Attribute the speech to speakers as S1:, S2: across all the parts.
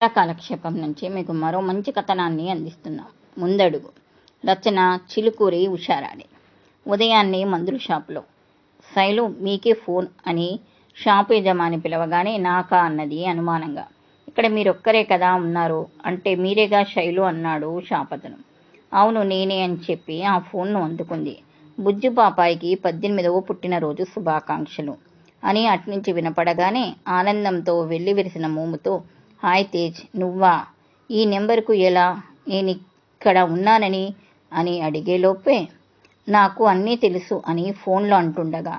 S1: కాలక్షేపం నుంచి మీకు మరో మంచి కథనాన్ని అందిస్తున్నాం. ముందడుగు. రచన చిలుకూరి ఉషారాణి. ఉదయాన్నే మందుల షాపులో. శైలు మీకే ఫోన్ అని షాపు యజమాని పిలవగానే నాకా అన్నది అనుమానంగా. ఇక్కడ మీరొక్కరే కదా ఉన్నారు? అంటే మీరేగా శైలు అన్నాడు షాపతను. అవును నేనే అని చెప్పి ఆ ఫోన్ను అందుకుంది. బుజ్జు పాపాయికి పద్దెనిమిదవ పుట్టినరోజు శుభాకాంక్షలు. అని అట్నుంచి వినపడగానే ఆనందంతో వెళ్ళి విరిసిన మోముతో హాయ్ తేజ్ నువ్వా? ఈ నెంబర్కు ఎలా? నేను ఇక్కడ ఉన్నానని అని అడిగేలోపే నాకు అన్నీ తెలుసు అని ఫోన్లో అంటుండగా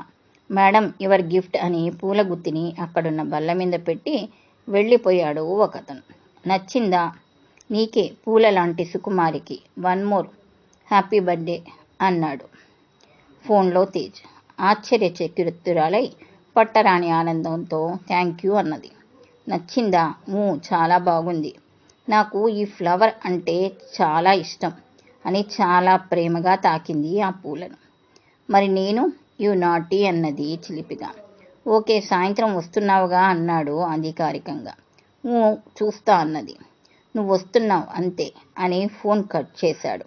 S1: మేడం యువర్ గిఫ్ట్ అని పూల గుత్తిని అక్కడున్న బల్ల మీద పెట్టి వెళ్ళిపోయాడు ఒకతను. నచ్చిందా? నీకే పూల లాంటి సుకుమారికి వన్ మోర్ హ్యాపీ బర్త్డే అన్నాడు ఫోన్లో తేజ్. ఆశ్చర్య చకితురాలై పట్టరాని ఆనందంతో థ్యాంక్ యూ అన్నది. నచ్చిందా? ఊ చాలా బాగుంది. నాకు ఈ ఫ్లవర్ అంటే చాలా ఇష్టం అని చాలా ప్రేమగా తాకింది ఆ పూలను. మరి నేను? యు నాటి అన్నది చిలిపిగా. ఓకే సాయంత్రం వస్తున్నావుగా అన్నాడు అధికారికంగా. ఊ చూస్తా అన్నది. నువ్వు వస్తున్నావు అంతే అని ఫోన్ కట్ చేశాడు.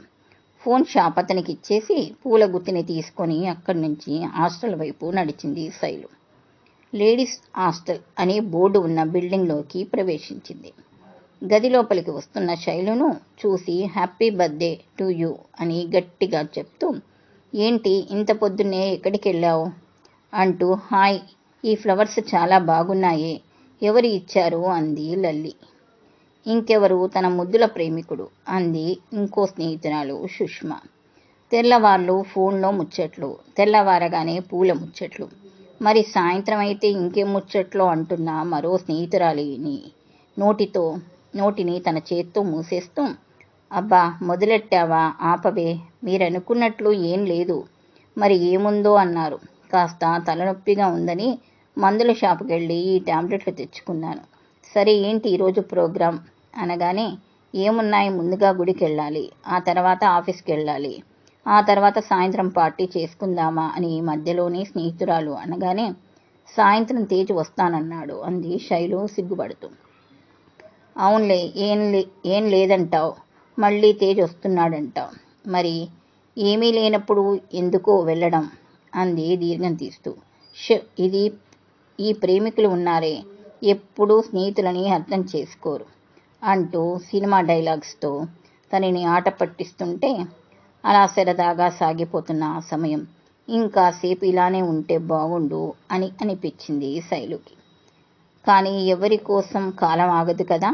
S1: ఫోన్ షాప్ అతనికి ఇచ్చేసి పూల గుత్తిని తీసుకొని అక్కడి నుంచి హాస్టల్ వైపు నడిచింది శైలు. లేడీస్ హాస్టల్ అనే బోర్డు ఉన్న బిల్డింగ్లోకి ప్రవేశించింది. గది లోపలికి వస్తున్న శైలును చూసి హ్యాపీ బర్త్డే టు యూ అని గట్టిగా చెప్తూ ఏంటి ఇంత పొద్దున్నే ఎక్కడికి వెళ్ళావు? అంటూ హాయ్ ఈ ఫ్లవర్స్ చాలా బాగున్నాయే ఎవరు ఇచ్చారు? అంది లల్లి. ఇంకెవరు? తన ముద్దుల ప్రేమికుడు అంది ఇంకో స్నేహితురాలు సుష్మ. తెల్లవార్లు ఫోన్లో ముచ్చట్లు తెల్లవారగానే పూల ముచ్చట్లు మరి సాయంత్రం అయితే ఇంకేం ముచ్చట్లో అంటున్న మరో స్నేహితురాలిని. నోటితో నోటిని తన చేత్తో మూసేస్తూ అబ్బా మొదలెట్టావా? ఆపవే మీరనుకున్నట్లు ఏం లేదు. మరి ఏముందో అన్నారు. కాస్త తలనొప్పిగా ఉందని మందుల షాపుకి వెళ్ళి ఈ టాబ్లెట్లు తెచ్చుకున్నాను. సరే ఏంటి ఈరోజు ప్రోగ్రాం? అనగానే ఏమున్నాయి ముందుగా గుడికి వెళ్ళాలి ఆ తర్వాత ఆఫీస్కి వెళ్ళాలి ఆ తర్వాత సాయంత్రం పార్టీ చేసుకుందామా అని మధ్యలోనే స్నేహితురాలు అనగానే సాయంత్రం తేజ్ వస్తానన్నాడు అంది శైలు సిగ్గుపడుతూ. అవునులే ఏం లే ఏం లేదంటావు మళ్ళీ తేజ్ వస్తున్నాడంటావు. మరి ఏమీ లేనప్పుడు ఎందుకో వెళ్ళడం అంది దీర్ఘం తీస్తూ. ష్ ఇది ఈ ప్రేమికులు ఉన్నారే ఎప్పుడూ స్నేహితులని అర్థం చేసుకోరు అంటూ సినిమా డైలాగ్స్తో తనని ఆట పట్టిస్తుంటే అలా సరదాగా సాగిపోతున్న ఆ సమయం. ఇంకాసేపు ఇలానే ఉంటే బాగుండు అని అనిపించింది శైలుకి. కానీ ఎవరి కోసం కాలం ఆగదు కదా?